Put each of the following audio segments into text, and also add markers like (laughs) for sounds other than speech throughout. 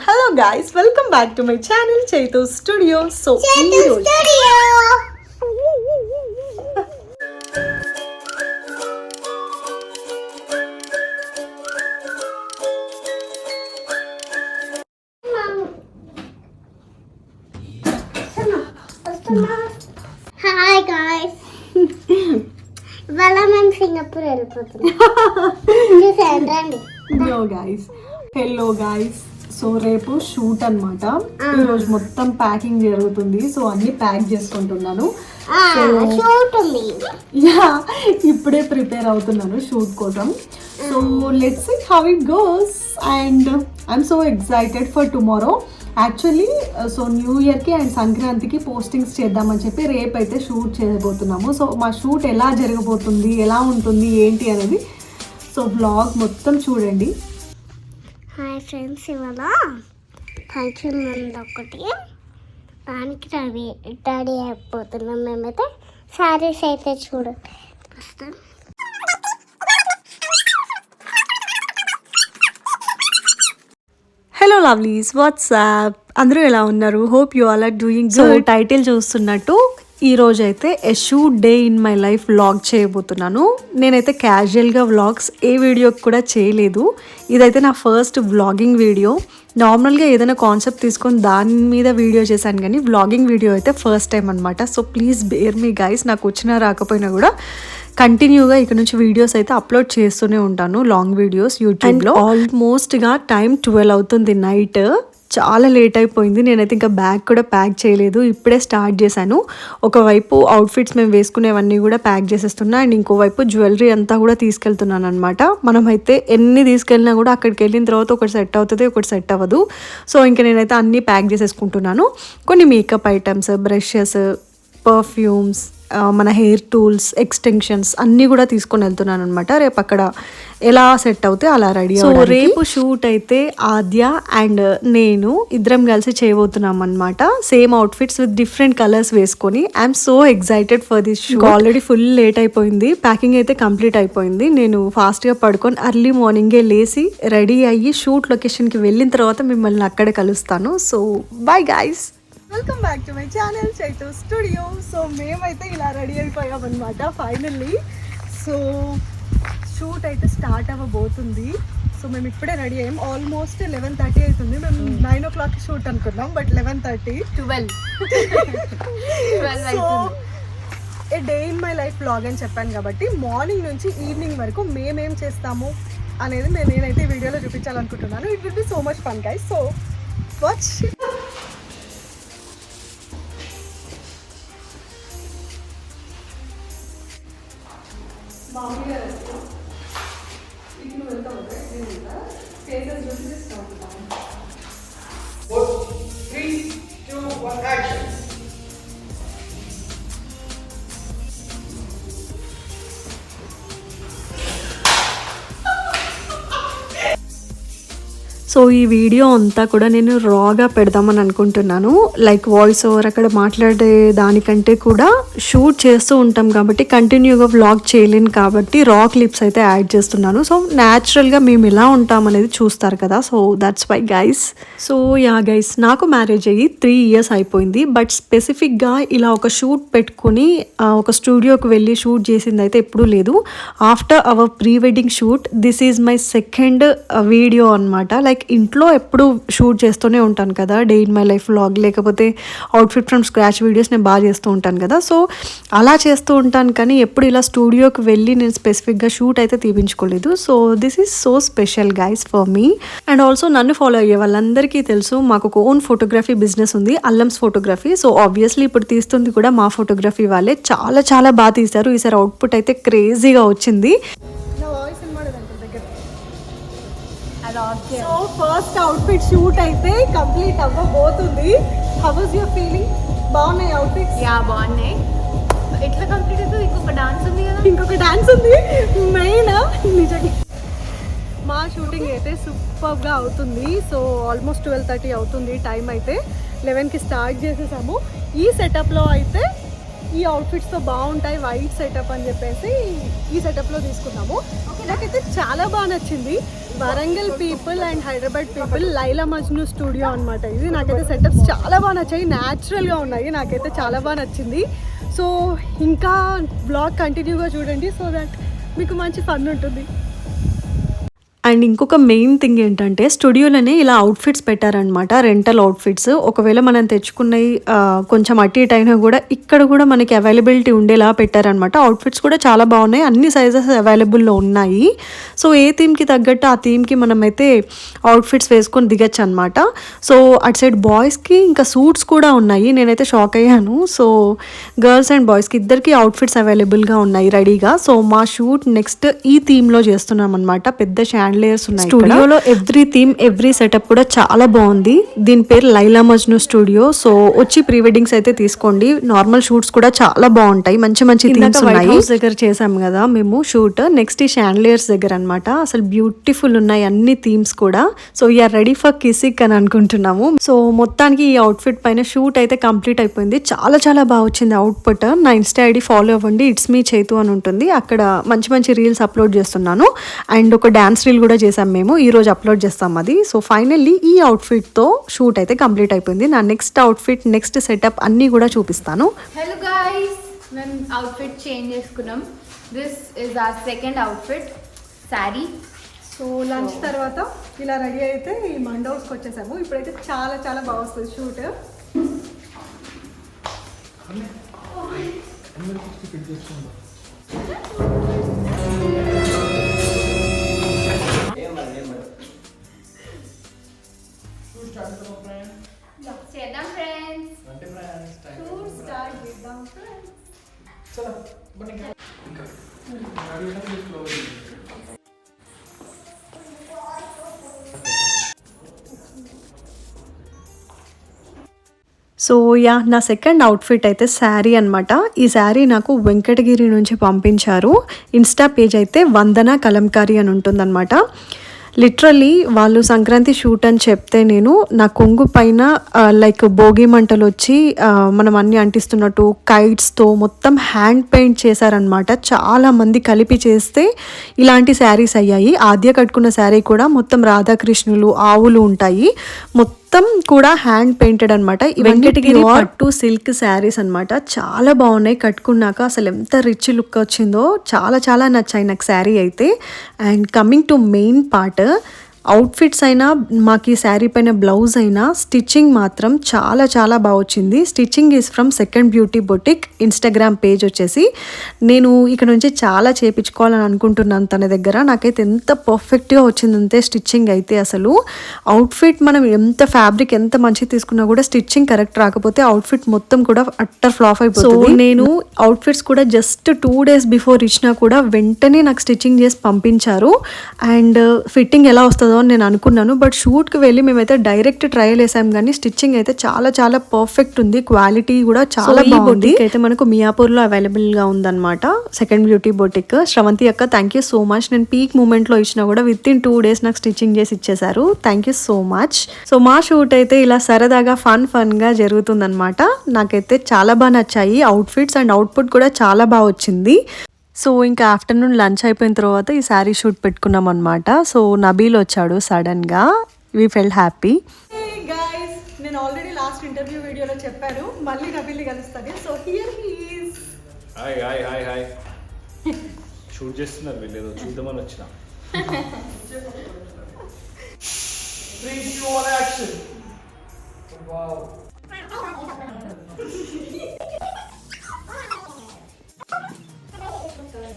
Hello guys welcome back to my channel Chaitu studio so ఈ రోజు hi guys ఇవాళ మేము సింగపూర్ వెళ్ళిపోతున్నాం. (laughs) చూసాను రండి. Hello guys hello guys so రేపు షూట్ అన్నమాట. ఈరోజు మొత్తం ప్యాకింగ్ జరుగుతుంది. సో అన్ని ప్యాక్ చేసుకుంటున్నాను. యా ఇప్పుడే ప్రిపేర్ అవుతున్నాను షూట్ కోసం. So let's see how it goes and I'm so excited for tomorrow actually so new ఇయర్కి అండ్ సంక్రాంతికి పోస్టింగ్స్ చేద్దామని చెప్పి రేపు అయితే షూట్ చేయబోతున్నాము. సో మా షూట్ ఎలా జరగబోతుంది ఎలా ఉంటుంది ఏంటి అనేది సో బ్లాగ్ మొత్తం చూడండి. హాయ్ ఫ్రెండ్స్ ఇవాళ ఫంక్షన్ ఉంది ఒకటి. దానికి రెడీ రెడీ అయిపోతున్నాం మేమైతే. శారీస్ అయితే వస్తాం హలో లవ్లీస్ వాట్సాప్ అందరూ ఎలా ఉన్నారు? Hope you all are doing so title చూస్తున్నట్టు ఈ రోజు అయితే a shoot day in my life vlog చేయబోతున్నాను. నేనైతే క్యాజువల్గా వ్లాగ్స్ ఏ వీడియోకి కూడా చేయలేదు. ఇదైతే నా ఫస్ట్ వ్లాగింగ్ వీడియో. నార్మల్గా ఏదైనా కాన్సెప్ట్ తీసుకొని దాని మీద వీడియో చేశాను కానీ వ్లాగింగ్ వీడియో అయితే ఫస్ట్ టైం అనమాట so please bear me guys నాకు వచ్చినా రాకపోయినా కూడా కంటిన్యూగా ఇక్కడ నుంచి వీడియోస్ అయితే అప్లోడ్ చేస్తూనే ఉంటాను లాంగ్ వీడియోస్ యూట్యూబ్లో. ఆల్మోస్ట్గా టైం ట్వెల్వ్ అవుతుంది నైట్. చాలా లేట్ అయిపోయింది. నేనైతే ఇంకా బ్యాగ్ కూడా ప్యాక్ చేయలేదు. ఇప్పుడే స్టార్ట్ చేశాను. ఒకవైపు అవుట్ఫిట్స్ మేము వేసుకునేవన్నీ కూడా ప్యాక్ చేసేస్తున్నా. అండ్ ఇంకోవైపు జ్యువెలరీ అంతా కూడా తీసుకెళ్తున్నాను అనమాట మనమైతే ఎన్ని తీసుకెళ్ళినా కూడా అక్కడికి వెళ్ళిన తర్వాత ఒకటి సెట్ అవుతుంది ఒకటి సెట్ అవ్వదు. సో ఇంకా నేనైతే అన్నీ ప్యాక్ చేసేసుకుంటున్నాను. కొన్ని మేకప్ ఐటమ్స్ బ్రషెస్ పర్ఫ్యూమ్స్ మన హెయిర్ టూల్స్ ఎక్స్టెన్షన్స్ అన్నీ కూడా తీసుకొని వెళ్తున్నాను అనమాట రేపు అక్కడ ఎలా సెట్ అవుతే అలా రెడీ సో రేపు షూట్ అయితే ఆద్య అండ్ నేను ఇద్దరం కలిసి చేయబోతున్నాం అనమాట same outfits with different colours వేసుకొని. I'm so excited for this shoot already full late అయిపోయింది. ప్యాకింగ్ అయితే కంప్లీట్ అయిపోయింది. నేను ఫాస్ట్గా పడుకొని అర్లీ మార్నింగే లేచి రెడీ అయ్యి షూట్ లొకేషన్కి వెళ్ళిన తర్వాత మిమ్మల్ని అక్కడే కలుస్తాను. So bye guys welcome back to my channel Chaitu studio so మేమైతే ఇలా రెడీ అయిపోయాం అనమాట ఫైనల్లీ సో షూట్ అయితే స్టార్ట్ అవ్వబోతుంది. సో మేము ఇప్పుడే రెడీ అయ్యాం. ఆల్మోస్ట్ లెవెన్ థర్టీ అవుతుంది. మేము నైన్ ఓ క్లాక్ షూట్ అనుకున్నాం but eleven thirty twelve so a day in my life blog అని చెప్పాను కాబట్టి మార్నింగ్ నుంచి ఈవినింగ్ వరకు మేమేం చేస్తాము అనేది నేను నేనైతే ఈ వీడియోలో చూపించాలనుకుంటున్నాను. It will be so much fun guys so watch మామూలుగా ఇట్లు వెళ్తాం ఫేసెస్ చూసి తీసుకుంటాం సో ఈ వీడియో అంతా కూడా నేను రాగా పెడదామని అనుకుంటున్నాను. లైక్ వాయిస్ ఓవర్ అక్కడ మాట్లాడే దానికంటే కూడా షూట్ చేస్తూ ఉంటాం కాబట్టి కంటిన్యూగా వ్లాగ్ చేయలేను కాబట్టి రా క్లిప్స్ అయితే యాడ్ చేస్తున్నాను. సో న్యాచురల్గా మేము ఎలా ఉంటాం అనేది చూస్తారు కదా. So that's why guys so yeah guys నాకు మ్యారేజ్ అయ్యి త్రీ ఇయర్స్ అయిపోయింది. బట్ స్పెసిఫిక్గా ఇలా ఒక షూట్ పెట్టుకుని ఒక స్టూడియోకి వెళ్ళి షూట్ చేసింది అయితే ఎప్పుడూ లేదు. After our pre wedding shoot this is my second video అనమాట లైక్ ఇంట్లో ఎప్పుడు షూట్ చేస్తూనే ఉంటాను కదా day in my life vlog. లేకపోతే అవుట్ఫిట్ ఫ్రమ్ స్క్రాచ్ వీడియోస్ నేను బాగా చేస్తూ ఉంటాను కదా. సో అలా చేస్తూ ఉంటాను కానీ ఎప్పుడు ఇలా స్టూడియోకి వెళ్ళి నేను స్పెసిఫిక్గా షూట్ అయితే తీపించుకోలేదు. So this is so special guys for me. And also నన్ను ఫాలో అయ్యే వాళ్ళందరికీ తెలుసు మాకు ఒక ఓన్ ఫోటోగ్రఫీ బిజినెస్ ఉంది అల్లమ్స్ ఫోటోగ్రఫీ. సో ఆబ్వియస్లీ ఇప్పుడు తీస్తుంది కూడా మా ఫోటోగ్రఫీ వాళ్ళే. చాలా చాలా బాగా తీశారు. ఈసారి అవుట్పుట్ అయితే క్రేజీగా వచ్చింది. సో ఫస్ట్ అవుట్ఫిట్ షూట్ అయితే కంప్లీట్ అవ్వబోతుంది. హౌ వాజ్ యువర్ ఫీలింగ్ బాగున్నాయి అవుట్ఫిట్స్ యా బాగున్నాయి. ఎట్లా కంప్లీట్ అవుతుంది ఇంకొక డాన్స్ ఉంది కదా. ఇంకొక డాన్స్ ఉంది. మెయిన్ నిజంగా. మా షూటింగ్ అయితే సూపర్గా అవుతుంది. సో ఆల్మోస్ట్ ట్వెల్వ్ థర్టీ అవుతుంది టైం అయితే. లెవెన్కి స్టార్ట్ చేసేసాము. ఈ సెటప్లో అయితే ఈ అవుట్ఫిట్స్తో బాగుంటాయి వైట్ సెటప్ అని చెప్పేసి ఈ సెటప్లో తీసుకున్నాము. నాకైతే చాలా బాగా నచ్చింది. Warangal people and Hyderabad people Laila Majnu studio అనమాట ఇది నాకైతే సెటప్స్ చాలా బాగా నచ్చాయి. న్యాచురల్గా ఉన్నాయి. నాకైతే చాలా బాగా నచ్చింది. సో ఇంకా బ్లాగ్ కంటిన్యూగా చూడండి. సో దట్ మీకు మంచి ఫన్ ఉంటుంది. అండ్ ఇంకొక మెయిన్ థింగ్ ఏంటంటే స్టూడియోలోనే ఇలా అవుట్ఫిట్స్ పెట్టారనమాట రెంటల్ అవుట్ఫిట్స్ ఒకవేళ మనం తెచ్చుకున్నవి కొంచెం అటు ఇటు అయినా కూడా ఇక్కడ కూడా మనకి అవైలబిలిటీ ఉండేలా పెట్టారనమాట అవుట్ఫిట్స్ కూడా చాలా బాగున్నాయి అన్ని సైజెస్ అవైలబుల్లో ఉన్నాయి. సో ఏ థీమ్కి తగ్గట్టు ఆ థీమ్కి మనమైతే అవుట్ఫిట్స్ వేసుకొని దిగచ్చు అనమాట సో అటు సైడ్ బాయ్స్కి ఇంకా సూట్స్ కూడా ఉన్నాయి నేనైతే షాక్ అయ్యాను. సో గర్ల్స్ అండ్ బాయ్స్కి ఇద్దరికి అవుట్ఫిట్స్ అవైలబుల్గా ఉన్నాయి రెడీగా సో మా షూట్ నెక్స్ట్ ఈ థీమ్లో చేస్తున్నాం అనమాట పెద్ద షాండ్లేయర్స్ ఉన్నాయి స్టూడియోలో ఎవ్రీ థీమ్ ఎవ్రీ సెటప్ కూడా చాలా బాగుంది. దీని పేరు లైలా మజ్ను స్టూడియో. సో వచ్చి ప్రీ వెడ్డింగ్స్ అయితే తీసుకోండి. నార్మల్ షూట్స్ కూడా చాలా బాగుంటాయి. మంచి మంచి థీమ్స్ ఉన్నాయి. దగ్గర చేసాం కదా మేము షూట్ నెక్స్ట్ ఈ షాండ్లేయర్స్ దగ్గర అన్నమాట. అసలు బ్యూటిఫుల్ ఉన్నాయి అన్ని థీమ్స్ కూడా. So we're ready for Kissik అని అనుకుంటున్నాము. సో మొత్తానికి ఈ అవుట్ఫిట్ పైన షూట్ అయితే కంప్లీట్ అయిపోయింది. చాలా చాలా బాగా వచ్చింది అవుట్పుట్ నా ఇన్స్టా ఐడి ఫాలో అవ్వండి. ఇట్స్ మీ చేతు అని ఉంటుంది. అక్కడ మంచి మంచి రీల్స్ అప్లోడ్ చేస్తున్నాను. అండ్ ఒక డాన్స్ రీల్ కూడా చేసాం మేము. ఈ రోజు అప్లోడ్ చేస్తాం అది. సో ఫైనల్లీ ఈ అవుట్ఫిట్తో షూట్ అయితే కంప్లీట్ అయిపోయింది. నా నెక్స్ట్ అవుట్ఫిట్ నెక్స్ట్ సెటప్ అన్నీ కూడా చూపిస్తాను. హలో గాయ్స్ మేము అవుట్ఫిట్ చేంజ్ చేసుకున్నాం. This is our second outfit sari so lunch తర్వాత ఇలా రెడీ అయితే ఈ మండౌస్కి వచ్చేసాము. ఇప్పుడైతే చాలా చాలా బాగా వస్తుంది షూట్ చేద్దాం ఫ్రెండ్స్ సో యా నా సెకండ్ అవుట్ఫిట్ అయితే శారీ అన్నమాట. ఈ శారీ నాకు వెంకటగిరి నుంచి పంపించారు. ఇన్స్టా పేజ్ అయితే వందన కలంకారీ అని ఉంటుందన్నమాట. లిటరల్లీ వాళ్ళు సంక్రాంతి షూట్ అని చెప్తే నేను నా కొంగు పైన లైక్ భోగి మంటలు వచ్చి మనం అన్ని అంటిస్తున్నట్టు కైట్స్తో మొత్తం హ్యాండ్ పెయింట్ చేశారనమాట చాలామంది కలిపి చేస్తే ఇలాంటి శారీస్ అయ్యాయి. ఆద్య కట్టుకున్న శారీ కూడా మొత్తం రాధాకృష్ణులు ఆవులు ఉంటాయి. మొత్తం కూడా హ్యాండ్ పెయింటెడ్ అనమాట వెంకటగిరి పట్టు సిల్క్ శారీస్ అన్నమాట. చాలా బాగున్నాయి. కట్టుకున్నాక అసలు ఎంత రిచ్ లుక్ వచ్చిందో చాలా చాలా నచ్చాయి నాకు శారీ అయితే. And coming to main part outfits అయినా మాకు ఈ శారీ పైన బ్లౌజ్ అయినా స్టిచ్చింగ్ మాత్రం చాలా చాలా బాగా వచ్చింది. Stitching is from second beauty boutique Instagram page వచ్చేసి. నేను ఇక్కడ నుంచి చాలా చేపించుకోవాలని అనుకుంటున్నాను తన దగ్గర. నాకైతే ఎంత పర్ఫెక్ట్గా వచ్చిందంతే స్టిచ్చింగ్ అయితే అసలు. అవుట్ఫిట్ మనం ఎంత ఫ్యాబ్రిక్ ఎంత మంచి తీసుకున్నా కూడా స్టిచ్చింగ్ కరెక్ట్ రాకపోతే అవుట్ఫిట్ మొత్తం కూడా అట్టర్ ఫ్లాప్ అయిపోతుంది. సో నేను అవుట్ఫిట్స్ కూడా జస్ట్ టూ డేస్ బిఫోర్ ఇచ్చినా కూడా వెంటనే నాకు స్టిచ్చింగ్ చేసి పంపించారు. అండ్ ఫిట్టింగ్ ఎలా వస్తుందో అని నేను అనుకున్నాను. బట్ షూట్కి వెళ్ళి మేమైతే డైరెక్ట్ ట్రయల్ వేసాం కానీ స్టిచ్చింగ్ అయితే చాలా చాలా పర్ఫెక్ట్ ఉంది. క్వాలిటీ కూడా చాలా బాగుంది. అయితే మనకు మియాపూర్లో అవైలబుల్గా ఉందన్నమాట. సెకండ్ బ్యూటీ బొటిక్ శ్రవంతి అక్క థ్యాంక్ యూ సో మచ్ నేను పీక్ మూమెంట్లో ఇచ్చినా కూడా విత్ ఇన్ టూ డేస్ నాకు స్టిచ్చింగ్ చేసి ఇచ్చేసారు thank you so much so మా షూట్ అయితే ఇలా సరదాగా ఫన్ ఫన్గా జరుగుతుందన్నమాట. నాకైతే చాలా బాగా నచ్చాయి. అవుట్ఫిట్స్ అండ్ అవుట్పుట్ కూడా చాలా బాగా వచ్చింది. సో ఇంకా ఆఫ్టర్నూన్ లంచ్ అయిపోయిన తర్వాత ఈ శారీ షూట్ పెట్టుకున్నాం అనమాట సో నబీల్ వచ్చాడు సడన్గా. వి ఫెల్ హ్యాపీ గైస్ నేను ఆల్రెడీ లాస్ట్ ఇంటర్వ్యూ వీడియోలో చెప్పాను. మళ్ళీ నబీల్ని కలుస్తుంది so here he's hi hi hi hi shoot చేస్తున్నారు వీళ్ళు. ఏదో చూద్దామని వచ్చిన. Three, two, one, action. Wow.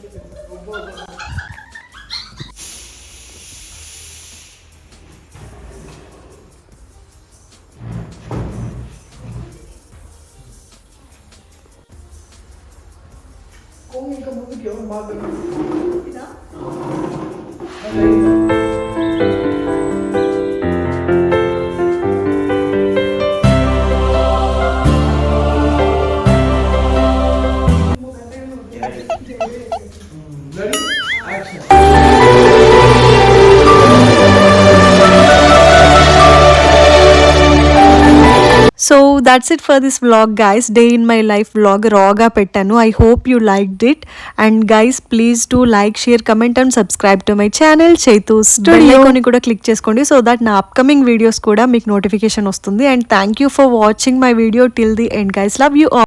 Kung ఇంకా ముందుకి ఎవరు so that's it for this vlog guys day in my life vlog రాగా పెట్టాను. I hope you like it and guys please to like share comment and subscribe to my channel Chaitu స్టూడియోని కూడా click చేసుకోండి so that నా upcoming videos కూడా మీకు notification వస్తుంది. And thank you for watching my video till the end guys love you